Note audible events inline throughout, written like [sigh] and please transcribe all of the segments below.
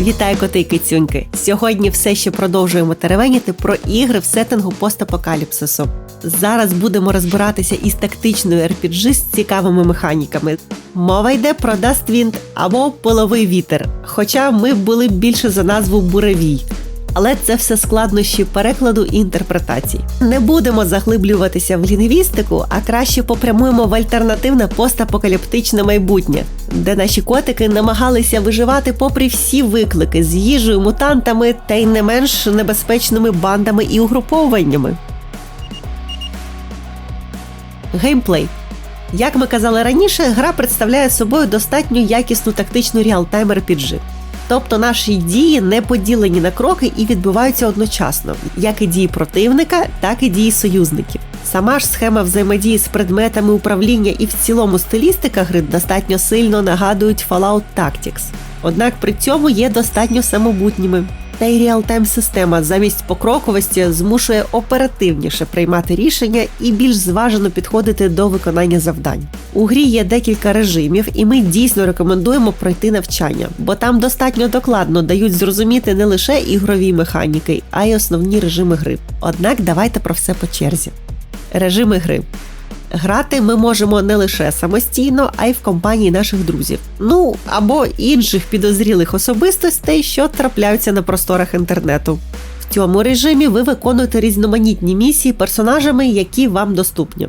Вітаю коти і кицюньки! Сьогодні все ще продовжуємо теревеніти про ігри в сеттингу постапокаліпсису. Зараз будемо розбиратися із тактичною RPG з цікавими механіками. Мова йде про Dust Wind або Половий вітер. Хоча ми були більше за назву Буревій. Але це все складнощі перекладу і інтерпретацій. Не будемо заглиблюватися в лінгвістику, а краще попрямуємо в альтернативне постапокаліптичне майбутнє, де наші котики намагалися виживати попри всі виклики з їжею, мутантами та й не менш небезпечними бандами і угруповуваннями. Геймплей. Як ми казали раніше, гра представляє собою достатньо якісну тактичну реалтайм RPG. Тобто наші дії не поділені на кроки і відбуваються одночасно, як і дії противника, так і дії союзників. Сама ж схема взаємодії з предметами управління і в цілому стилістика гри достатньо сильно нагадують Fallout Tactics. Однак при цьому є достатньо самобутніми. Та й реалтайм система замість покроковості змушує оперативніше приймати рішення і більш зважено підходити до виконання завдань. У грі є декілька режимів, і ми дійсно рекомендуємо пройти навчання, бо там достатньо докладно дають зрозуміти не лише ігрові механіки, а й основні режими гри. Однак давайте про все по черзі. Режими гри. Грати ми можемо не лише самостійно, а й в компанії наших друзів. Ну або інших підозрілих особистостей, що трапляються на просторах інтернету. В цьому режимі ви виконуєте різноманітні місії персонажами, які вам доступні.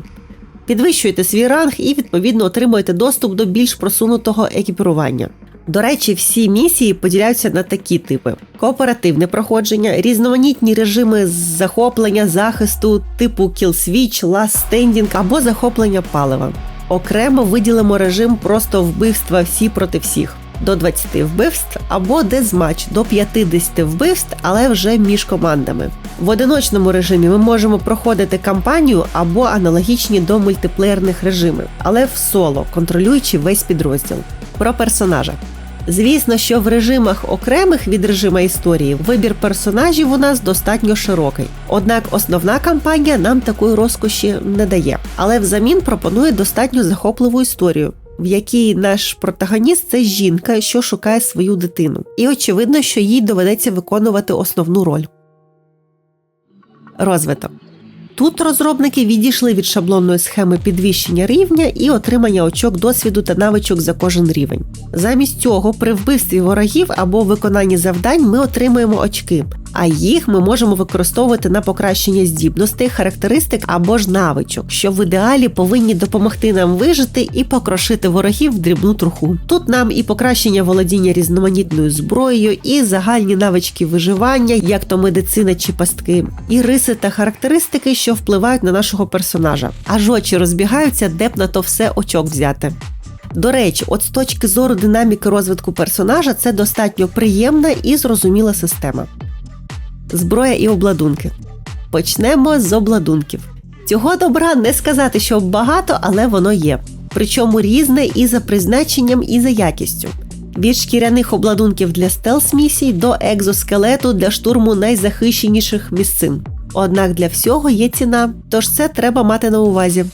Підвищуєте свій ранг і відповідно отримуєте доступ до більш просунутого екіпірування. До речі, всі місії поділяються на такі типи: кооперативне проходження, різноманітні режими захоплення захисту, типу Kill Last Standing або захоплення палива. Окремо виділимо режим просто вбивства всі проти всіх до 20 вбивств або дезмач до 50 вбивств, але вже між командами. В одиночному режимі ми можемо проходити кампанію або аналогічні до мультиплеєрних режимів, але в соло, контролюючи весь підрозділ. Про персонажа. Звісно, що в режимах окремих від режима історії вибір персонажів у нас достатньо широкий. Однак основна кампанія нам такої розкоші не дає, але взамін пропонує достатньо захопливу історію, в якій наш протагоніст це жінка, що шукає свою дитину. І очевидно, що їй доведеться виконувати основну роль. Розвиток. Тут розробники відійшли від шаблонної схеми підвищення рівня і отримання очок досвіду та навичок за кожен рівень. Замість цього, при вбивстві ворогів або виконанні завдань ми отримуємо очки, а їх ми можемо використовувати на покращення здібностей, характеристик або ж навичок, що в ідеалі повинні допомогти нам вижити і покрошити ворогів в дрібну труху. Тут нам і покращення володіння різноманітною зброєю, і загальні навички виживання, як то медицина чи пастки, і риси та характеристики, що впливають на нашого персонажа. Аж очі розбігаються, де б на то все очок взяти. До речі, от з точки зору динаміки розвитку персонажа, це достатньо приємна і зрозуміла система зброя і обладунки. Почнемо з обладунків. Цього добра не сказати, що багато, але воно є. Причому різне і за призначенням, і за якістю. Від шкіряних обладунків для стелс місій до екзоскелету для штурму найзахищеніших місцин. Однак для всього є ціна, тож це треба мати на увазі.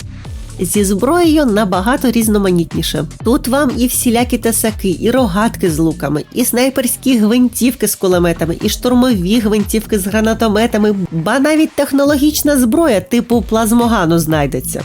Зі зброєю набагато різноманітніше. Тут вам і всілякі тесаки, і рогатки з луками, і снайперські гвинтівки з кулеметами, і штурмові гвинтівки з гранатометами, ба навіть технологічна зброя типу плазмогану знайдеться.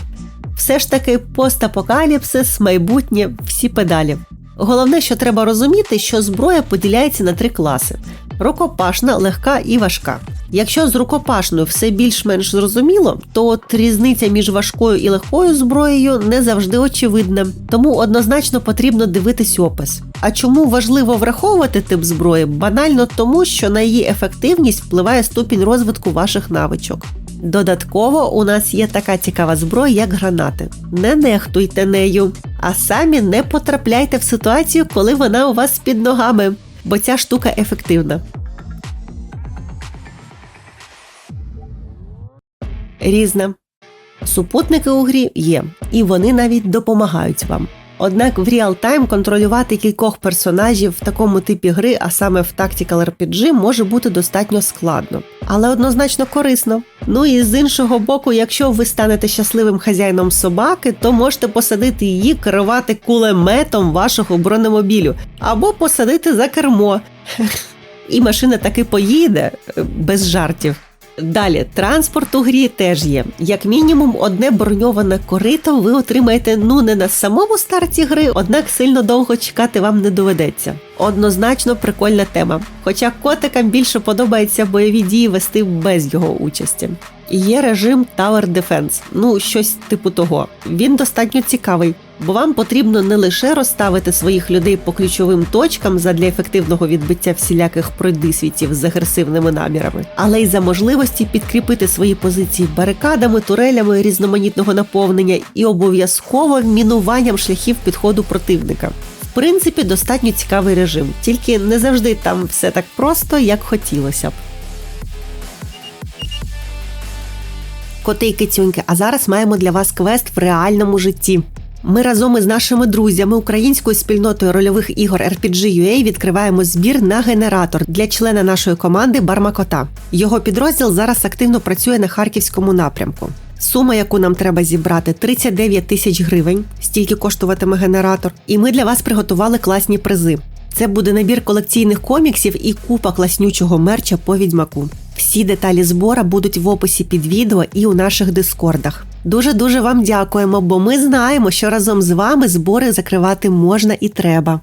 Все ж таки постапокаліпсис, майбутнє, всі педалі. Головне, що треба розуміти, що зброя поділяється на три класи: рукопашна, легка і важка. Якщо з рукопашною все більш-менш зрозуміло, то от різниця між важкою і легкою зброєю не завжди очевидна, тому однозначно потрібно дивитись опис. А чому важливо враховувати тип зброї? Банально тому, що на її ефективність впливає ступінь розвитку ваших навичок. Додатково у нас є така цікава зброя, як гранати. Не нехтуйте нею, а самі не потрапляйте в ситуацію, коли вона у вас під ногами, бо ця штука ефективна. Різне. Супутники у грі є, і вони навіть допомагають вам. Однак в реал-тайм контролювати кількох персонажів в такому типі гри, а саме в Tactical RPG, може бути достатньо складно, але однозначно корисно. Ну і з іншого боку, якщо ви станете щасливим хазяїном собаки, то можете посадити її керувати кулеметом вашого бронемобілю або посадити за кермо. [laughs] І машина таки поїде е, без жартів. Далі, транспорт у грі теж є. Як мінімум, одне броньоване корито ви отримаєте ну не на самому старті гри, однак сильно довго чекати вам не доведеться. Однозначно прикольна тема. Хоча котикам більше подобається бойові дії вести без його участі. Є режим Tower Defense, ну щось типу того. Він достатньо цікавий, бо вам потрібно не лише розставити своїх людей по ключовим точкам задля ефективного відбиття всіляких пройдисвітів з агресивними намірами, але й за можливості підкріпити свої позиції барикадами, турелями різноманітного наповнення і обов'язково мінуванням шляхів підходу противника. В принципі, достатньо цікавий режим, тільки не завжди там все так просто, як хотілося б. Коти й кицюньки, а зараз маємо для вас квест в реальному житті. Ми разом із нашими друзями українською спільнотою рольових ігор RPG.ua відкриваємо збір на генератор для члена нашої команди Бармакота. Його підрозділ зараз активно працює на харківському напрямку. Сума, яку нам треба зібрати, 39 тисяч гривень, стільки коштуватиме генератор. І ми для вас приготували класні призи. Це буде набір колекційних коміксів і купа класнючого мерча по відьмаку. Всі деталі збора будуть в описі під відео і у наших дискордах. Дуже дуже вам дякуємо, бо ми знаємо, що разом з вами збори закривати можна і треба.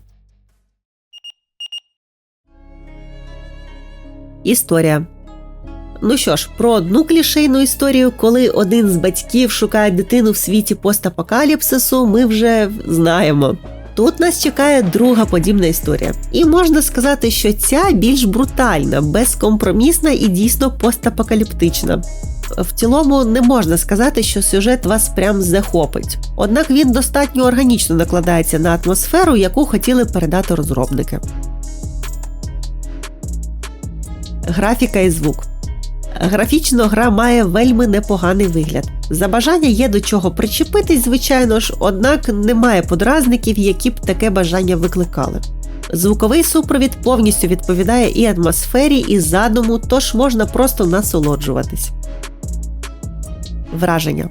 Історія. Ну що ж, про одну клішейну історію, коли один з батьків шукає дитину в світі постапокаліпсису, ми вже знаємо. Тут нас чекає друга подібна історія. І можна сказати, що ця більш брутальна, безкомпромісна і дійсно постапокаліптична. В цілому не можна сказати, що сюжет вас прям захопить. Однак він достатньо органічно накладається на атмосферу, яку хотіли передати розробники. Графіка і звук. Графічно гра має вельми непоганий вигляд. За бажання є до чого причепитись, звичайно ж, однак немає подразників, які б таке бажання викликали. Звуковий супровід повністю відповідає і атмосфері, і задуму, тож можна просто насолоджуватись. Враження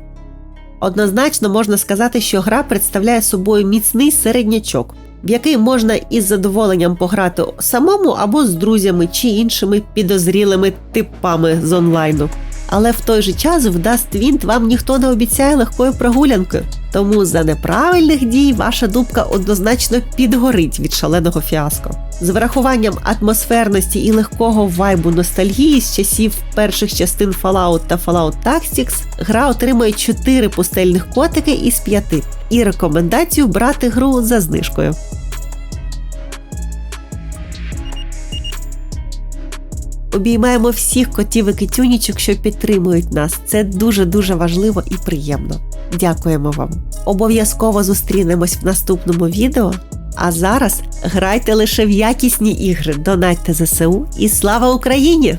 однозначно можна сказати, що гра представляє собою міцний середнячок, в який можна із задоволенням пограти самому або з друзями чи іншими підозрілими типами з онлайну. Але в той же час в Dust Wind вам ніхто не обіцяє легкої прогулянки. Тому за неправильних дій ваша дубка однозначно підгорить від шаленого фіаско. З врахуванням атмосферності і легкого вайбу ностальгії з часів перших частин Fallout та Fallout Tactics гра отримує 4 пустельних котики із 5 і рекомендацію брати гру за знижкою. Обіймаємо всіх котів і китюнічок, що підтримують нас. Це дуже дуже важливо і приємно. Дякуємо вам. Обов'язково зустрінемось в наступному відео. А зараз грайте лише в якісні ігри, донатьте ЗСУ і слава Україні!